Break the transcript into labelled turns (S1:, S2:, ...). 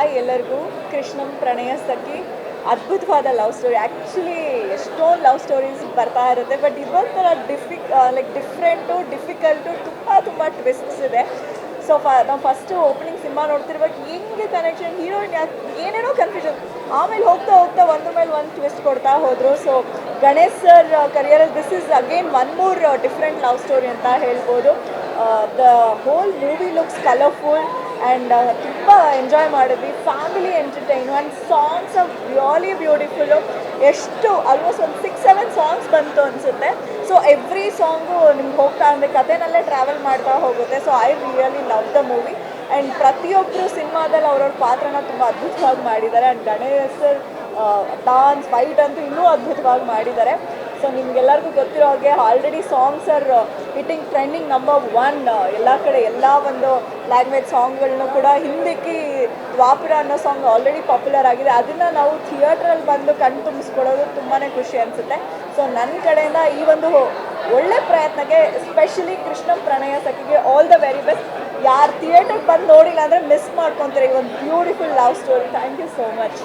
S1: Hi ಎಲ್ಲರಿಗೂ. ಕೃಷ್ಣಂ ಪ್ರಣಯ ಸಖಿ. ಅದ್ಭುತವಾದ love story actually ಎಷ್ಟೋ ಲವ್ ಸ್ಟೋರೀಸ್ ಬರ್ತಾ ಇರುತ್ತೆ ಬಟ್ ಇದೊಂಥರ ಡಿಫಿಕ್ ಲೈಕ್ ಡಿಫ್ರೆಂಟು ಡಿಫಿಕಲ್ಟು ತುಂಬ ತುಂಬ ಟ್ವಿಸ್ಟ್ಸ್ ಇದೆ. ಸೊ ಫ ನಾವು ಫಸ್ಟು ಓಪನಿಂಗ್ ಸಿನಿಮಾ ನೋಡ್ತಿರ್ಬೇಕು. ಹೆಂಗೆ ಕನೆಕ್ಷನ್ ಹೀರೋಯಿನ್ ಏನೇನೋ ಕನ್ಫ್ಯೂಷನ್ ಆಮೇಲೆ ಹೋಗ್ತಾ ಹೋಗ್ತಾ ಒಂದು ಮೇಲೆ ಒಂದು ಟ್ವಿಸ್ಟ್ ಕೊಡ್ತಾ ಹೋದರು. So Ganesh sir ಕರಿಯರಲ್ಲಿ this is again one more different love story ಅಂತ ಹೇಳ್ಬೋದು. The whole movie looks colourful and ತುಂಬ ಎಂಜಾಯ್ ಮಾಡಿದ್ವಿ. Family entertain and songs of really beautiful ಎಷ್ಟು ಆಲ್ಮೋಸ್ಟ್ ಒಂದು ಸಿಕ್ಸ್ ಸೆವೆನ್ ಸಾಂಗ್ಸ್ ಬಂತು ಅನಿಸುತ್ತೆ. ಸೊ ಎವ್ರಿ ಸಾಂಗು ನಿಮ್ಗೆ ಹೋಗ್ತಾ ಅಂದರೆ ಕಥೆನಲ್ಲೇ ಟ್ರಾವೆಲ್ ಮಾಡ್ತಾ ಹೋಗುತ್ತೆ. So I really love the movie and ಪ್ರತಿಯೊಬ್ಬರು ಸಿನಿಮಾದಲ್ಲಿ ಅವ್ರವ್ರ ಪಾತ್ರನ ತುಂಬ ಅದ್ಭುತವಾಗಿ ಮಾಡಿದ್ದಾರೆ. ಆ್ಯಂಡ್ ಗಣೇಶ್ ಡಾನ್ಸ್ ಫೈಟ್ ಅಂತೂ ಇನ್ನೂ ಅದ್ಭುತವಾಗಿ ಮಾಡಿದ್ದಾರೆ. ಸೊ ನಿಮ್ಗೆಲ್ಲರಿಗೂ ಗೊತ್ತಿರೋ ಹಾಗೆ already songs are hitting trending number one ಎಲ್ಲ ಕಡೆ ಎಲ್ಲ ಒಂದು ಲ್ಯಾಂಗ್ವೇಜ್ ಸಾಂಗ್ಗಳನ್ನೂ ಕೂಡ ಹಿಂದಿಕ್ಕಿ ದ್ವಾಪುರ ಅನ್ನೋ ಸಾಂಗ್ ಆಲ್ರೆಡಿ ಪಾಪ್ಯುಲರ್ ಆಗಿದೆ. ಅದನ್ನು ನಾವು ಥಿಯೇಟ್ರಲ್ಲಿ ಬಂದು ಕಣ್ ತುಂಬಿಸ್ಕೊಳ್ಳೋದು ತುಂಬಾ ಖುಷಿ ಅನಿಸುತ್ತೆ. ಸೊ ನನ್ನ ಕಡೆಯಿಂದ ಈ ಒಂದು ಒಳ್ಳೆ ಪ್ರಯತ್ನಕ್ಕೆ ಸ್ಪೆಷಲಿ ಕೃಷ್ಣ ಪ್ರಣಯ ಸಖಿಗೆ ಆಲ್ ದ ವೆರಿ ಬೆಸ್ಟ್ ಯಾರು ಥಿಯೇಟರ್ಗೆ ಬಂದು ನೋಡಿಲ್ಲ ಅಂದರೆ ಮಿಸ್ ಮಾಡ್ಕೊತಾರೆ ಈ ಒಂದು beautiful love story thank you so much